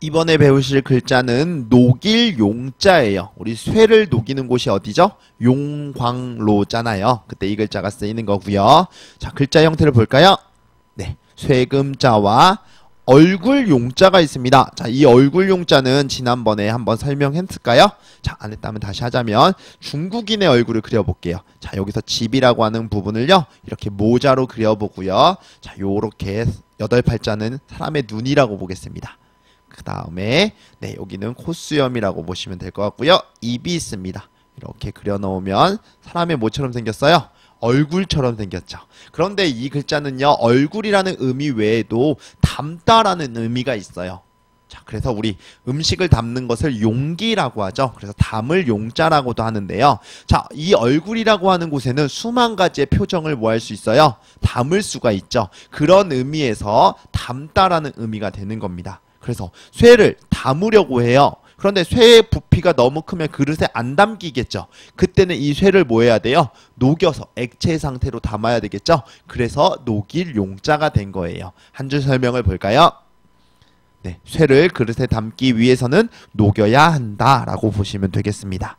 이번에 배우실 글자는 녹일 용자예요. 우리 쇠를 녹이는 곳이 어디죠? 용광로잖아요. 그때 이 글자가 쓰이는 거고요. 자, 글자 형태를 볼까요? 네, 쇠금자와 얼굴 용자가 있습니다. 자, 이 얼굴 용자는 지난번에 한번 설명했을까요? 자, 안 했다면 다시 하자면 중국인의 얼굴을 그려볼게요. 자, 여기서 집이라고 하는 부분을요, 이렇게 모자로 그려보고요. 자, 요렇게 여덟 팔자는 사람의 눈이라고 보겠습니다. 그 다음에 네 여기는 콧수염이라고 보시면 될 것 같고요. 입이 있습니다. 이렇게 그려놓으면 사람의 뭐처럼 생겼어요? 얼굴처럼 생겼죠. 그런데 이 글자는요, 얼굴이라는 의미 외에도 담다라는 의미가 있어요. 자, 그래서 우리 음식을 담는 것을 용기라고 하죠. 그래서 담을 용자라고도 하는데요. 자, 이 얼굴이라고 하는 곳에는 수만 가지의 표정을 뭐할수 있어요? 담을 수가 있죠. 그런 의미에서 담다라는 의미가 되는 겁니다. 그래서 쇠를 담으려고 해요. 그런데 쇠의 부피가 너무 크면 그릇에 안 담기겠죠. 그때는 이 쇠를 뭐 해야 돼요? 녹여서 액체 상태로 담아야 되겠죠. 그래서 녹일 용자가 된 거예요. 한 줄 설명을 볼까요? 네, 쇠를 그릇에 담기 위해서는 녹여야 한다라고 보시면 되겠습니다.